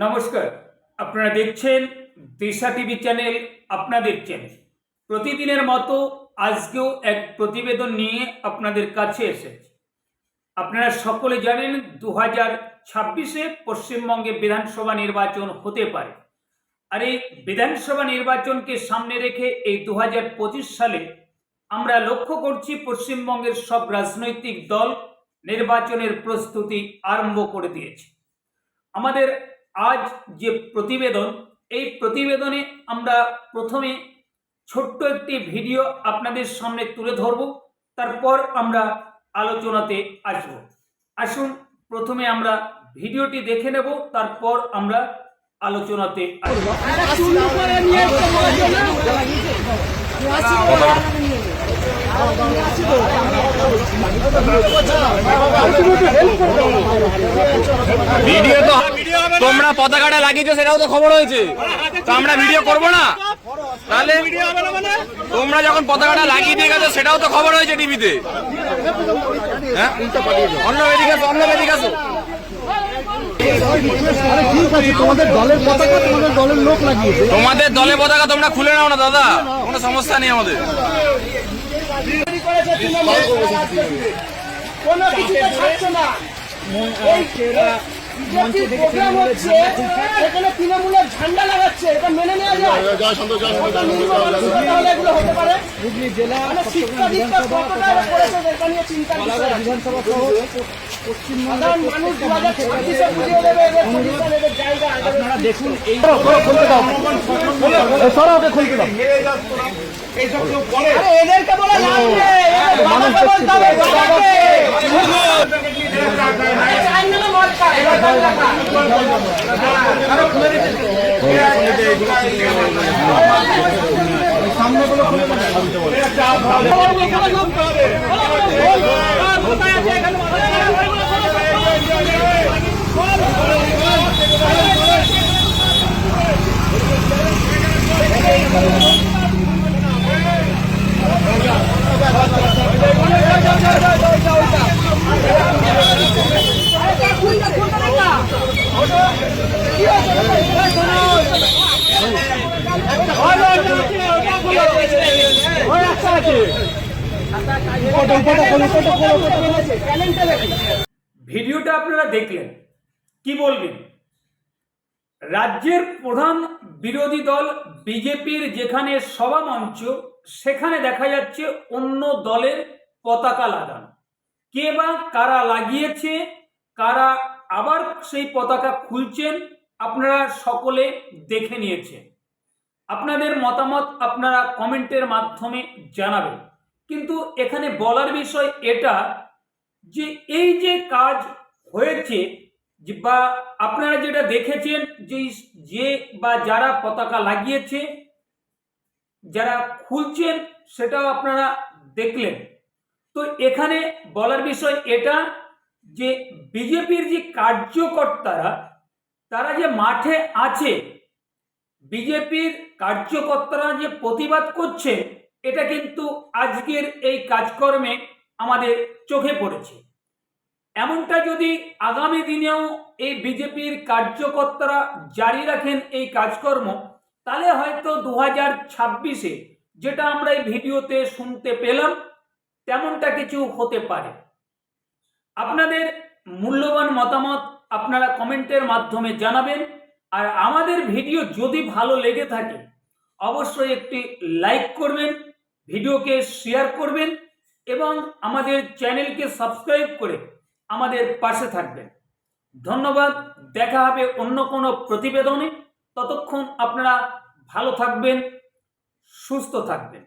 নমস্কার, আপনারা দেখছেন দিশা টিভি চ্যানেল আপনাদের চ্যানেল প্রতিদিনের মতো আজকেও এক প্রতিবেদন নিয়ে আপনাদের কাছে এসেছে। আপনারা সকলে জানেন দু হাজার ছাব্বিশে পশ্চিমবঙ্গে বিধানসভা নির্বাচন হতে পারে। আর এই বিধানসভা নির্বাচনকে সামনে রেখে এই দু হাজার পঁচিশ সালে আমরা লক্ষ্য করছি পশ্চিমবঙ্গের সব রাজনৈতিক দল নির্বাচনের প্রস্তুতি আরম্ভ করে দিয়েছে। আমাদের আজ যে প্রতিবেদন, এই প্রতিবেদনে আমরা প্রথমে ছোট্ট একটি ভিডিও আপনাদের সামনে তুলে ধরব, তারপর আমরা আলোচনাতে আসব। আসুন, প্রথমে আমরা ভিডিওটি দেখে নেব, তারপর আমরা আলোচনাতে আসব। ভিডিও তোমরা পতাকাটা লাগিয়েছো, সেটাও তো খবর হয়েছে। তো আমরা ভিডিও করব না? তাহলে তোমরা যখন পতাকাটা লাগিয়ে দিয়ে গেছো, সেটাও তো খবর হয়েছে টিভিতে হ্যাঁ? তোমাদের দলে পতাকা তোমরা খুলে নাও না, দাদা। কোনো সমস্যা নেই আমাদের। কোনো ছাড়ছে না। প্রোগ্রাম হচ্ছে এখানে তৃণমূলের ঝান্ডা লাগাচ্ছে এটা মেনে নেওয়া যায়? কত নির্ম মানসিকতা তাহলে এগুলো হতে পারে? হুগলি জেলা মানে শিক্ষা দীক্ষা কতটা এরা করেছে এটা নিয়ে চিন্তা বিষয় আছে। বিধানসভা সহ পশ্চিমবঙ্গ সাধারণ মানুষ দু হাজার ছাব্বিশে মদ খায় এবার দল রাখা। ভিডিওটা আপনারা দেখলেন। কি বলবেন? রাজ্যের প্রধান বিরোধী দল বিজেপির যেখানে সভা মঞ্চ, সেখানে দেখা যাচ্ছে অন্য দলের পতাকা লাগানো। কে বা কারা লাগিয়েছে, কারা আবার সেই পতাকা খুলছেন, আপনারা সকলে দেখে নিয়েছেন। আপনাদের মতামত আপনারা কমেন্টের মাধ্যমে জানাবেন। কিন্তু এখানে বলার বিষয় এটা যে এই যে কাজ হয়েছে বা আপনারা যেটা দেখেছেন যে যে বা যারা পতাকা লাগিয়েছে, যারা খুলছেন সেটাও আপনারা দেখলেন। তো এখানে বলার বিষয় এটা যে বিজেপির যে কার্যকর্তারা, তারা যে মাঠে আছে বিজেপির কার্যকর্তারা যে প্রতিবাদ করছে, এটা কিন্তু আজকের এই কাজকর্মে আমাদের চোখে পড়েছে। এমনটা যদি আগামী দিনেও এই বিজেপির কার্যকর্তারা জারি রাখেন এই কাজকর্ম, তাহলে হয়তো দু হাজার ছাব্বিশে যেটা আমরা এই ভিডিওতে শুনতে পেলাম, তেমনটা কিছু হতে পারে। আপনাদের মূল্যবান মতামত আপনারা কমেন্টের মাধ্যমে জানাবেন। আর আমাদের ভিডিও যদি ভালো লেগে থাকে, অবশ্যই একটি লাইক করবেন, ভিডিওকে শেয়ার করবেন এবং আমাদের চ্যানেলকে সাবস্ক্রাইব করে আমাদের পাশে থাকবেন। ধন্যবাদ, দেখা হবে অন্য কোনো প্রতিবেদনে। ততক্ষণ আপনারা ভালো থাকবেন, সুস্থ থাকবেন।